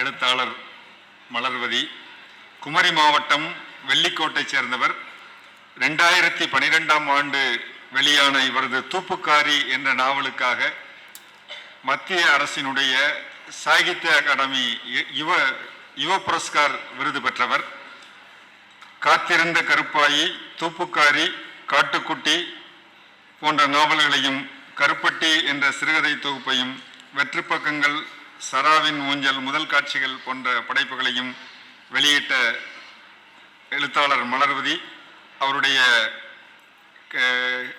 எழுத்தாளர் மலர்வதி குமரி மாவட்டம் வெள்ளிக்கோட்டை சேர்ந்தவர். ரெண்டாயிரத்தி பனிரெண்டாம் ஆண்டு வெளியான இவரது தூப்புக்காரி என்ற நாவலுக்காக மத்திய அரசினுடைய சாகித்ய அகாடமி யுவ யுவ புரஸ்கார் விருது பெற்றவர். காத்திருந்த கருப்பாயி தூப்புக்காரி காட்டுக்குட்டி போன்ற நாவல்களையும் கருப்பட்டி என்ற சிறுகதை தொகுப்பையும் வெற்றுப்பக்கங்கள் சராவின் ஊஞ்சல் முதல் காட்சிகள் போன்ற படைப்புகளையும் வெளியிட்ட எழுத்தாளர் மலர்வதி அவருடைய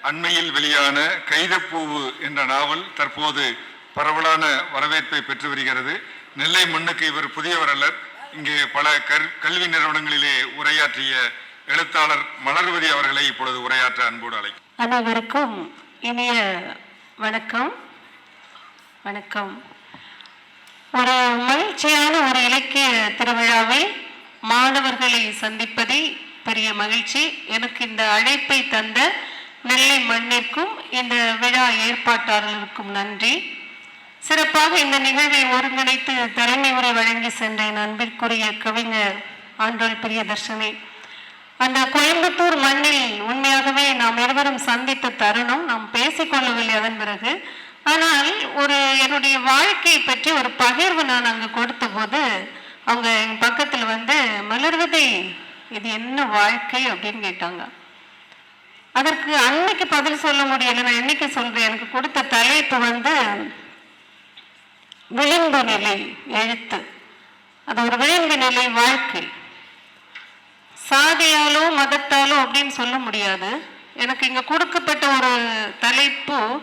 அண்மையில் வெளியான கைதப்பூவு என்ற நாவல் தற்போது பரவலான வரவேற்பை பெற்று வருகிறது. நெல்லை மண்ணுக்கு இவர் புதியவர் அல்லர். இங்கே பல கல்வி நிறுவனங்களிலே உரையாற்றிய எழுத்தாளர் மலர்வதி அவர்களை இப்பொழுது உரையாற்ற அன்போடு அழைக்கும் அனைவருக்கும் இனிய வணக்கம். வணக்கம். ஒரு மகிழ்ச்சியான ஒரு இலக்கிய திருவிழாவில் மாணவர்களை சந்திப்பதில் பெரிய மகிழ்ச்சி. எனக்கு இந்த அழைப்பை தந்த நெல்லை மண்ணிற்கும் இந்த விழா ஏற்பாட்டாளருக்கும் நன்றி. சிறப்பாக இந்த நிகழ்வை ஒருங்கிணைத்து தலைமை உரை வழங்கி சென்ற என் அன்பிற்குரிய கவிஞர் ஆண்டோல் பிரியதர்ஷனி. அந்த கோயம்புத்தூர் மண்ணில் உண்மையாகவே நாம் இருவரும் சந்தித்த தருணம் நாம் பேசிக்கொள்ளவில்லை அதன் பிறகு ஆனால் ஒரு என்னுடைய வாழ்க்கையை பற்றி ஒரு பகிர்வு நான் அங்கே கொடுத்த போது அவங்க எங்கள் பக்கத்தில் வந்து மலர்வதை இது என்ன வாழ்க்கை? அப்படின்னு கேட்டாங்க. அதற்கு அன்னைக்கு பதில் சொல்ல முடியல. நான் என்னைக்கு சொல்றேன்? எனக்கு கொடுத்த தலைப்பு வந்து விளிம்பு நிலை எழுத்து. அது ஒரு விளிம்பு நிலை வாழ்க்கை. சாதியாலோ மதத்தாலோ அப்படின்னு சொல்ல முடியாது. எனக்கு இங்கே கொடுக்கப்பட்ட ஒரு தலைப்பு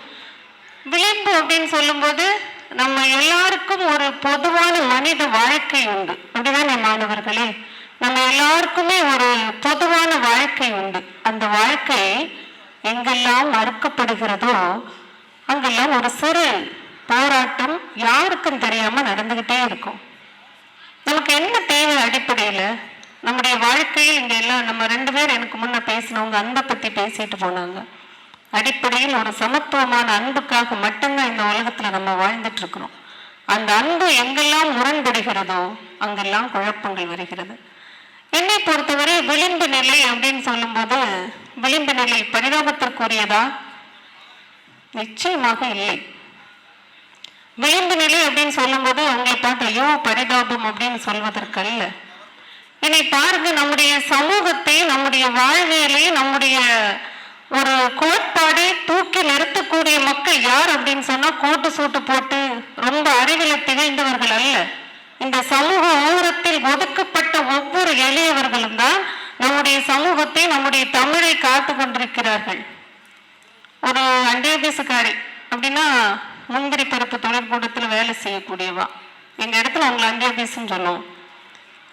விளிம்பு அப்படின்னு சொல்லும்போது நம்ம எல்லாருக்கும் ஒரு பொதுவான மனித வாழ்க்கை உண்டு. அப்படிதானே மாணவர்களே? நம்ம எல்லாருக்குமே ஒரு பொதுவான வாழ்க்கை உண்டு. அந்த வாழ்க்கை எங்கெல்லாம் மறுக்கப்படுகிறதோ அங்கெல்லாம் ஒரு சிறு போராட்டம் யாருக்கும் தெரியாம நடந்துகிட்டே இருக்கும். நமக்கு என்ன தேவை அடிப்படையில? நம்முடைய வாழ்க்கையில் இங்க எல்லாம் நம்ம ரெண்டு பேர் எனக்கு முன்ன பேசினவங்க அந்த பத்தி பேசிட்டு போனாங்க. அடிப்படையில் ஒரு சமத்துவமான அன்புக்காக மட்டும்தான் இந்த உலகத்துல நம்ம வாழ்ந்துட்டு இருக்கிறோம் அந்த அன்பு எங்கெல்லாம் முரண்படுகிறதோ அங்கெல்லாம் குழப்பங்கள் வருகிறது. என்னை பொறுத்தவரை விளிம்பு நிலை அப்படின்னு சொல்லும்போது விளிம்பு நிலை பரிதாபத்திற்குரியதா? நிச்சயமாக இல்லை. விளிம்பு நிலை அப்படின்னு சொல்லும்போது உங்களை பார்த்து ஐயோ பரிதாபம் அப்படின்னு சொல்வதற்கல்ல. இனி பாருங்க நம்முடைய சமூகத்தை நம்முடைய வாழ்வியலை நம்முடைய ஒரு கோட்பாடை தூக்கி நிறுத்தக்கூடிய மக்கள் யார் அப்படின்னு சொன்னா கோட்டு சூட்டு போட்டு ரொம்ப அறிவில திகழ்ந்தவர்கள் அல்ல. இந்த சமூக ஓரத்தில் ஒதுக்கப்பட்ட ஒவ்வொரு எளியவர்களும் தான் நம்முடைய சமூகத்தை நம்முடைய தமிழை காத்து கொண்டிருக்கிறார்கள். ஒரு அண்டியபேசுக்காரி அப்படின்னா முந்திரி பருப்பு தொழிற்கூடத்தில் வேலை செய்யக்கூடியவா. எங்க இடத்துல அவங்களை அண்டியபேசுன்னு சொல்லுவோம்.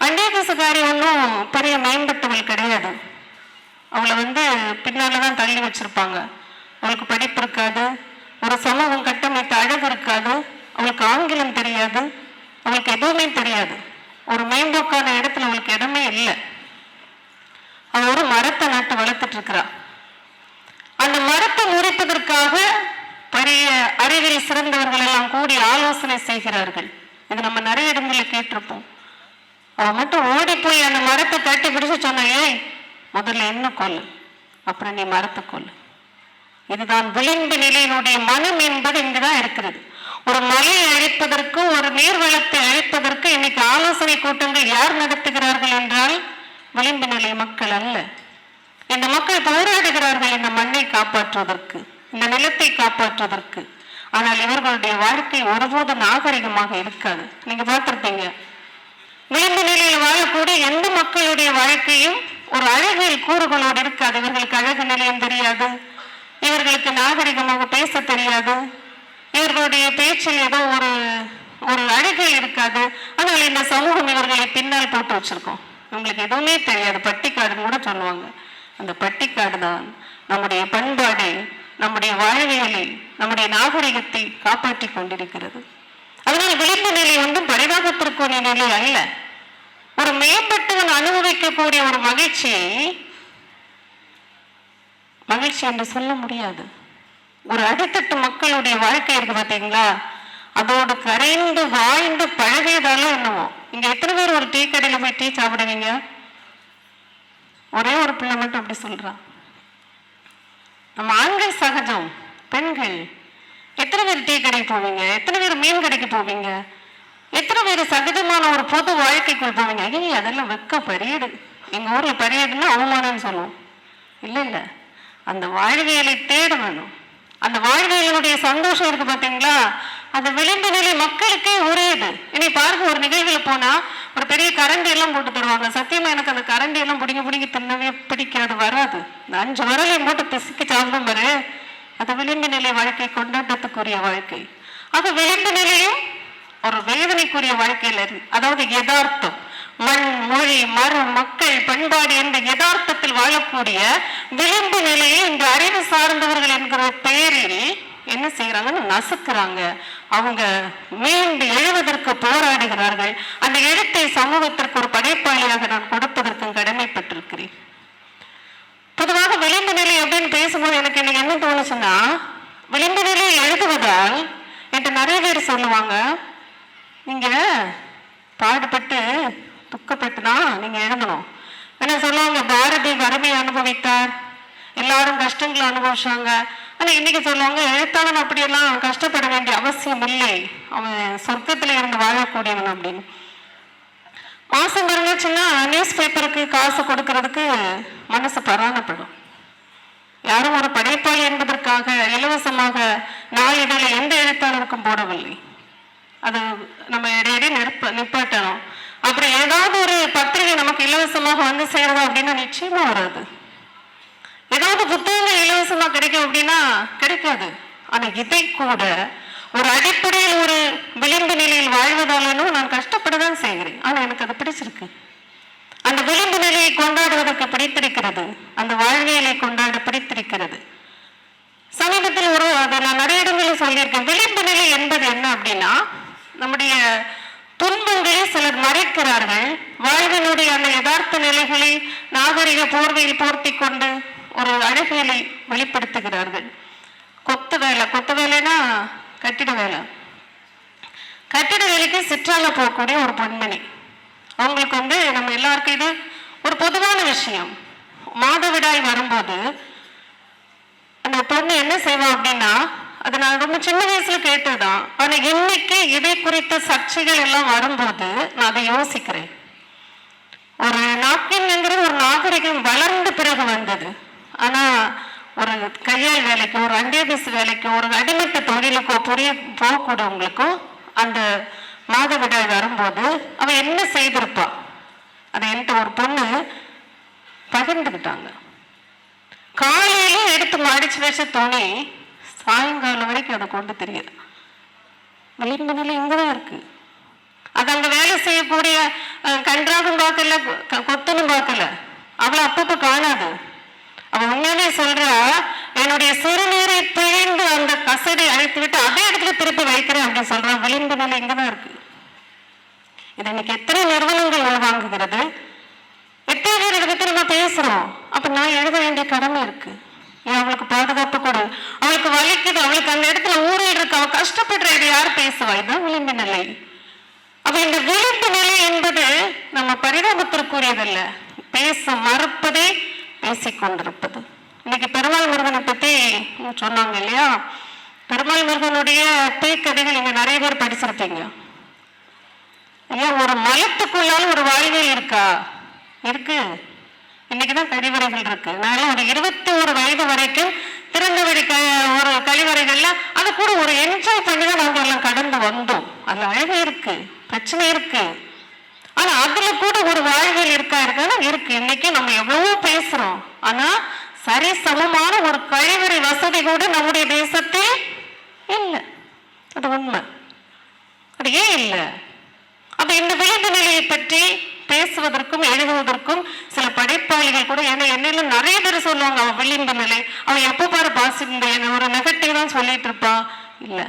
அண்டியபேசுக்காரி ஒன்றும் பெரிய மேம்பட்டவள் கிடையாது. அவளை வந்து பின்னால் தான் தள்ளி வச்சிருப்பாங்க. அவளுக்கு படிப்பு இருக்காது. ஒரு சமூகம் கட்டமைத்த அழகு இருக்காது. அவளுக்கு ஆங்கிலம் தெரியாது. அவளுக்கு எதுவுமே தெரியாது. ஒரு மேம்போக்கான இடத்துல அவளுக்கு இடமே இல்லை. அவ ஒரு மரத்தை நட்டு வளர்த்துட்டு இருக்கிறா. அந்த மரத்தை முறிப்பதற்காக பெரிய அறிவில் சிறந்தவர்கள் எல்லாம் கூடி ஆலோசனை செய்கிறார்கள். இது நம்ம நிறைய இடங்களில் கேட்டிருப்போம். அவ மட்டும் ஓடி போய் அந்த மரத்தை தட்டி பிடிச்சு சொன்ன ஏய் முதல்ல என்ன கொல் அப்புறம் நீ மரத்தை கொல் இதுதான் விளிம்பு நிலையினுடைய மனம் என்பது இங்குதான் இருக்கிறது. ஒரு மலையை அழிப்பதற்கு ஒரு நீர்வளத்தை அழிப்பதற்கு இன்னைக்கு ஆலோசனை கூட்டங்கள் யார் நடத்துகிறார்கள் என்றால் விளிம்பு நிலை மக்கள் அல்ல. இந்த மக்கள் போராடுகிறார்கள் இந்த மண்ணை காப்பாற்றுவதற்கு இந்த நிலத்தை காப்பாற்றுவதற்கு. ஆனால் இவர்களுடைய வாழ்க்கை ஒருபோது நாகரிகமாக இருக்காது. நீங்க பார்த்திருப்பீங்க. விளிம்பு நிலையில் வாழக்கூடிய எந்த மக்களுடைய வாழ்க்கையும் ஒரு அழகியல் கூறுகளோடு இருக்காது. இவர்களுக்கு அழகு நிலையம் தெரியாது. இவர்களுக்கு நாகரிகமாக பேச தெரியாது. இவர்களுடைய பேச்சில் ஏதோ ஒரு ஒரு அழகியல் இருக்காது. ஆனால் இந்த சமூகம் இவர்களை பின்னால் போட்டு வச்சிருக்கோம். இவங்களுக்கு எதுவுமே தெரியாது. பட்டிக்காடுன்னு கூட சொல்லுவாங்க. அந்த பட்டிக்காடு தான் நம்முடைய பண்பாடை நம்முடைய வாழ்வியலை நம்முடைய நாகரிகத்தை காப்பாற்றி கொண்டிருக்கிறது. அதனால் விளிம்பு நிலை ஒன்றும் பரிதாபத்திற்குரிய நிலை அல்ல. ஒரு மேம்பட்டவன் அனுபவிக்கக்கூடிய ஒரு மகிழ்ச்சி மகிழ்ச்சி என்று சொல்ல முடியாது. ஒரு அடித்தட்டு மக்களுடைய வாழ்க்கை இருக்கு பார்த்தீங்களா? அதோடு கரைந்து வாழ்ந்து பழகியதால என்னவோ. இங்க எத்தனை பேர் ஒரு டீ கடையில போய் டீ சாப்பிடுவீங்க? ஒரே ஒரு பிள்ளை மட்டும் அப்படி சொல்றான். நம்ம ஆண்கள் சகஜம் பெண்கள். எத்தனை பேர் டீ கடைக்கு போவீங்க? எத்தனை பேர் மீன் கடைக்கு போவீங்க? எத்தனை பேர் சகஜமான ஒரு பொது வாழ்க்கைக்குள் போவீங்க ஐயே அதெல்லாம் வெக்க பரியடு எங்க ஊர்ல பரியடுன்னா அவமானம்னு சொல்லுவோம். இல்ல இல்ல. அந்த வாழ்வியலை தேட வேணும் அந்த வாழ்வியலுடைய சந்தோஷம் இருக்கு பாத்தீங்களா? அந்த விளிம்பு நிலை மக்களுக்கே உரியது. இனி பாருங்க ஒரு நிகழ்வில் போனா ஒரு பெரிய கரண்டி எல்லாம் போட்டு தருவாங்க. சத்தியமா எனக்கு அந்த கரண்டி எல்லாம் பிடிங்கி பிடிங்கி தின்னவே பிடிக்காது வராது. இந்த அஞ்சு வரலையும் போட்டு பிசுக்கு சாப்பிடும் பாரு. அது விளிம்பு நிலை வாழ்க்கை கொண்டாட்டத்துக்குரிய வாழ்க்கை. அது விளிம்பு நிலையும் ஒரு வேதனைக்குரிய வாழ்க்கையில அதாவது யதார்த்தம் மண் மொழி மரம் மக்கள் பண்பாடு என்ற யதார்த்தத்தில் வாழக்கூடிய விளிம்பு நிலையை இந்த அறிவு சார்ந்தவர்கள் என்கிற பெயரில் என்ன செய்யறாங்கன்னு நசுக்கிறாங்க. அவங்க மீண்டு எழுவதற்கு போராடுகிறார்கள். அந்த எழுத்தை சமூகத்திற்கு ஒரு படைப்பாளியாக நான் கொடுப்பதற்கும் கடமைப்பட்டிருக்கிறேன். பொதுவாக விளிம்பு நிலை அப்படின்னு பேசும்போது எனக்கு இன்னைக்கு என்ன தோணுச்சுன்னா விளிம்பு நிலையை எழுதுவதால் என்கிட்ட நிறைய பேர் சொல்லுவாங்க நீங்கள் பாடுபட்டு துக்கப்பட்டு தான் நீங்கள் எழுதணும். என்ன சொல்லுவாங்க பாரதி வறுமையை அனுபவித்தார். எல்லாரும் கஷ்டங்களை அனுபவிச்சாங்க. ஆனால் இன்னைக்கு சொல்லுவாங்க எழுத்தாளன் அப்படியெல்லாம் கஷ்டப்பட வேண்டிய அவசியம் இல்லை. அவன் சொர்க்கத்தில் இருந்து வாழக்கூடியவன் அப்படின்னு. மாசம் பிறந்துச்சுன்னா நியூஸ் பேப்பருக்கு காசு கொடுக்கறதுக்கு மனசு பராணப்படும் யாரும் ஒரு படைப்பாளி என்பதற்காக இலவசமாக நாளிதழில் எந்த எழுத்தாளருக்கும் போடவில்லை. அது நம்ம இடையிடையே நிற்ப நிப்பாட்டணும். அப்புறம் ஏதாவது ஒரு பத்திரிகை நமக்கு இலவசமாக வந்து சேருதோ அப்படின்னா நிச்சயமா வராது. ஏதாவது புத்தகங்கள் இலவசமா கிடைக்கும் அப்படின்னா கிடைக்காது. ஆனா இதை கூட ஒரு அடிப்படையில் ஒரு விளிம்பு நிலையில் வாழ்வதாலும் நான் கஷ்டப்படதான் செய்கிறேன். ஆனா எனக்கு அது பிடிச்சிருக்கு. அந்த விளிம்பு நிலையை கொண்டாடுவதற்கு பிடித்திருக்கிறது. அந்த வாழ்வியலை கொண்டாட பிடித்திருக்கிறது. சமீபத்தில் ஒரு அதை நான் நிறைய இடங்களில் சொல்லியிருக்கேன். விளிம்பு நிலை என்பது என்ன அப்படின்னா நம்முடைய துன்பங்களை சிலர் மறைக்கிறார்கள். வாழ்வினுடைய அந்த யதார்த்த நிலைகளை நாகரிக போர்வையில் போர்த்தி கொண்டு ஒரு அழகியலை வெளிப்படுத்துகிறார்கள். கொத்து வேலை கொத்து வேலைனா கட்டிட வேலை. கட்டிட வேலைக்கு சிற்றால போகக்கூடிய ஒரு பெண்மணி. அவங்களுக்கு வந்து நம்ம எல்லாருக்கும் இது ஒரு பொதுவான விஷயம். மாதவிடாய் வரும்போது அந்த பொண்ணு என்ன செய்வா அப்படின்னா அது நான் ரொம்ப சின்ன வயசுல கேட்டதுதான். ஆனா இன்னைக்கு இதை குறித்த சர்ச்சைகள் எல்லாம் வரும்போது நான் அதை யோசிக்கிறேன். ஒரு நாப்கின்ங்கிறது ஒரு நாகரிகம் வளர்ந்த பிறகு வந்தது. ஆனா ஒரு கையால் வேலைக்கோ ஒரு அண்டியபிஸ் வேலைக்கோ ஒரு அடிமட்ட தொழிலுக்கோ புரிய போகக்கூடியவங்களுக்கும் அந்த மாதவிடாய் வரும்போது அவன் என்ன செய்திருப்பா? அதை என்கிட்ட ஒரு பொண்ணு பகிர்ந்துக்கிட்டாங்க. காலையில எடுத்து மடிச்சு வச்ச துணி சாயங்காலம் வரைக்கும் அதை கொண்டு தெரியுது. விளிம்பு நிலை இங்கதான் இருக்கு. அது அங்க வேலை செய்யக்கூடிய அஹ், பார்க்கல க- கொத்தனும் பார்க்கல அவளை அப்பப்ப காணாது. அவ உண்மையிலே சொல்றா என்னுடைய சிறுநீரை பிழிந்து அந்த கசடி அழைத்து விட்டு அதே இடத்துல திருப்பி வைக்கிறேன் அப்படின்னு சொல்றான் விளிம்பு நிலை இங்கதான் இருக்கு. இது இன்னைக்கு எத்தனை நிறுவனங்கள் உள்வாங்குகிறது எத்தனை பேர் இதை நம்ம பேசுறோம். அப்ப நான் எழுத வேண்டிய கடமை இருக்கு. ஏன் அவளுக்கு பாதுகாப்பு கொடு. அவளுக்கு வலிக்குது. அவளுக்கு அந்த இடத்துல ஊரில் இருக்கு அவள் கஷ்டப்படுற இது யார் பேசுவா? இதுதான் விளிம்பு நிலை. அப்ப இந்த விளிம்பு நிலை என்பது நம்ம பரிதாபத்திற்குரியதல்ல. பேச மறுப்பதே பேசிக்கொண்டிருப்பது இன்னைக்கு பெருமாள் முருகனை பத்தி சொன்னாங்க இல்லையா? பெருமாள் முருகனுடைய பேய்க்கதைகள் இங்க நிறைய பேர் படிச்சிருப்பீங்க. ஐயா ஒரு மலத்துக்குள்ளால ஒரு வாழ்வியல் இருக்கா? இருக்கு. இன்னைக்குதான் கழிவறைகள் இருக்கு. நான் ஒரு இருபத்தி ஒரு வயது வரைக்கும் திறந்தவெளி க ஒரு கழிவறைகள்ல அது கூட ஒரு என்ஜாய் பண்ணி தான் நாங்க எல்லாம் கடந்து வந்தோம். அதுல அழகு இருக்கு பிரச்சனை இருக்கு. ஆனா அதுல கூட ஒரு வாழ்வியல் இருக்கா இருக்கான்னா இருக்கு. இன்னைக்கு நம்ம எவ்வளவோ பேசுறோம். ஆனா சரி சமமான ஒரு கழிவறை வசதி கூட நம்முடைய தேசத்தில் இல்லை. அது உண்மை. அது ஏன் இல்லை? அப்ப இந்த விளிம்பு நிலையை பற்றி பேசுவதற்கும் எழுதுவதற்கும் சில படைப்பாளிகள் கூட ஏன்னா என்னையில நிறைய பேர் சொல்லுவாங்க அவன் விளிம்பு நிலை. அவன் எப்போ பாரு பாசிட்டிவ் ஒரு நெகட்டிவ் தான் சொல்லிட்டு இருப்பா இல்லை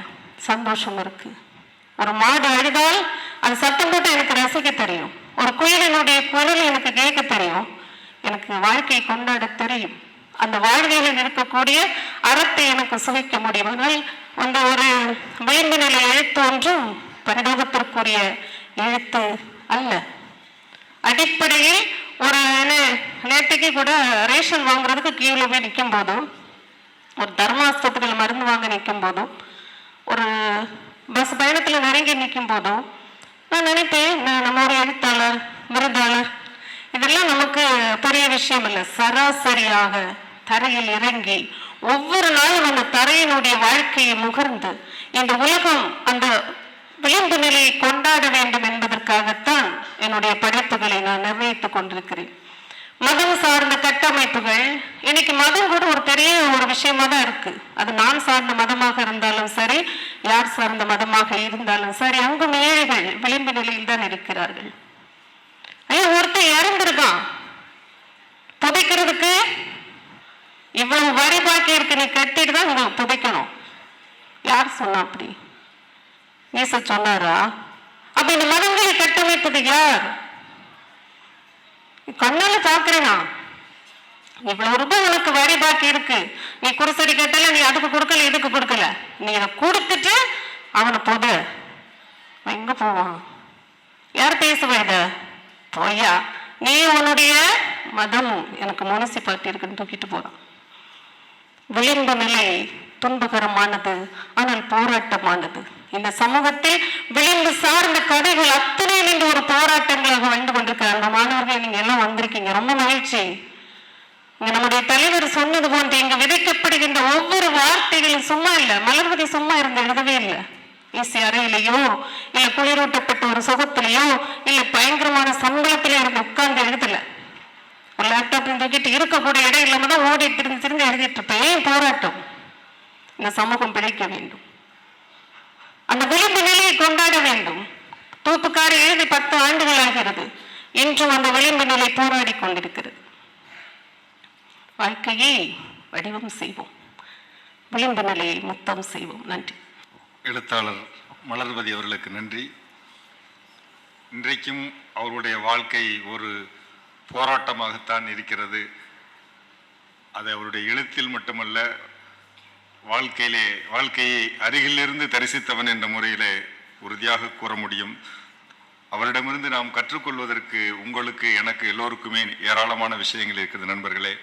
சந்தோஷம் இருக்கு. ஒரு மாடு அழுதால் அது சத்தம் போட்டு எனக்கு ரசிக்க தெரியும். ஒரு குயிலினுடைய குரல் எனக்கு கேட்க தெரியும். எனக்கு வாழ்க்கையை கொண்டாட தெரியும். அந்த வாழ்க்கையில் இருக்கக்கூடிய அறத்தை எனக்கு சுவைக்க முடியும். ஆனால் அந்த ஒரு விளிம்பு நிலை எழுத்து ஒன்றும் பரிதாபத்திற்குரிய எழுத்து அல்ல. அடிப்படையில் ஒரு நேற்றுக்கு கூட ரேஷன் வாங்குறதுக்கு கீழே போய் நிற்கும் போதும் ஒரு தர்மாஸ்பத்திரியில் மருந்து வாங்க நிற்கும் போதும் ஒரு பஸ் பயணத்தில் நெருங்கி நிற்கும் போதும் நான் நினைப்பேன் நான் நம்ம ஒரு எழுத்தாளர் விருதாளர் இதெல்லாம் நமக்கு பெரிய விஷயம் இல்லை. சராசரியாக தரையில் இறங்கி ஒவ்வொரு நாளும் அந்த தரையினுடைய வாழ்க்கையை முகர்ந்து இந்த உலகம் அந்த விளிம்பு நிலையை கொண்டாட வேண்டும் என்பதற்காகத்தான் என்னுடைய படைப்பு நான் நிர்ணயித்துக் கொண்டிருக்கிறேன். மதம் சார்ந்த கட்டமைப்புகள் இன்னைக்கு மதம் கூட ஒரு பெரிய ஒரு விஷயமா தான் இருக்கு. அது நான் சார்ந்த மதமாக இருந்தாலும் சரி யார் சார்ந்த மதமாக இருந்தாலும் சரி அங்கும் ஏழைகள் விளிம்பு நிலையில் தான் இருக்கிறார்கள். ஐயா ஒருத்தன் இறந்துருக்கான். புதைக்கிறதுக்கு இவ்வளவு வரி பாக்கி இருக்கு நீ கட்டிட்டு தான் உங்களுக்கு புதைக்கணும். யார் சொன்னா அப்படி? ஈச சொன்னாரா? அப்ப இந்த மதங்களை கட்டமைப்பது யார்? கண்ணால பாக்குறேனா இவ்வளவு ரூபாய் உனக்கு வரி பாக்கி இருக்கு. நீ குருசடி கட்டல நீ அதுக்கு கொடுக்கல இதுக்கு கொடுக்கல. நீ இதை கொடுத்துட்டு அவனை போத எங்க போவான்? யார் பேசுவா இத? போயா நீ உன்னுடைய மதம் எனக்கு முனிசிபாலிட்டி இருக்குன்னு தூக்கிட்டு போறான். விளிம்பு நிலை. துன்பகரமானது ஆனால் போராட்டமானது. இந்த சமூகத்தில் விளிம்பு சார்ந்த கதைகள் அத்தனை நீங்க ஒரு போராட்டங்களாக வந்து கொண்டிருக்கிற அந்த மாணவர்கள் நீங்க எல்லாம் வந்திருக்கீங்க. ரொம்ப மகிழ்ச்சி. இங்க நம்முடைய தலைவர் சொன்னது போன்று இங்கு விதைக்கப்படுகின்ற ஒவ்வொரு வார்த்தைகளும் சும்மா இல்லை. மலர்வதி சும்மா இருந்து எழுதவே இல்லை. ஏசி அறையிலையோ இல்ல குளிரூட்டப்பட்ட ஒரு சுகத்திலேயோ இல்ல பயங்கரமான சம்பளத்திலே இருந்து உட்கார்ந்து எழுதல. ஒரு லேப்டாப் தூக்கிட்டு இருக்கக்கூடிய இடம் இல்லாம தான் ஓடி திருந்து திருந்து எழுதிட்டு இருப்பேன். ஏன் போராட்டம்? இந்த சமூகம் பிழைக்க வேண்டும். அந்த விளிம்பு நிலையை கொண்டாட வேண்டும். தூப்புக்காரி எழுதி பத்து ஆண்டுகள் ஆகிறது இன்றும் அந்த விளிம்பு நிலை போராடி கொண்டிருக்கிறது. வாழ்க்கையை வடிவம் செய்வோம். விளிம்பு நிலையை முத்தம் செய்வோம். நன்றி. எழுத்தாளர் மலர்வதி அவர்களுக்கு நன்றி. இன்றைக்கும் அவருடைய வாழ்க்கை ஒரு போராட்டமாகத்தான் இருக்கிறது. அது அவருடைய எழுத்தில் மட்டுமல்ல வாழ்க்கையிலே வாழ்க்கையை அருகிலிருந்து தரிசித்தவன் என்ற முறையிலே உறுதியாக கூற முடியும். அவரிடமிருந்து நாம் கற்றுக்கொள்வதற்கு உங்களுக்கு எனக்கு எல்லோருக்குமே ஏராளமான விஷயங்கள் இருக்குது நண்பர்களே.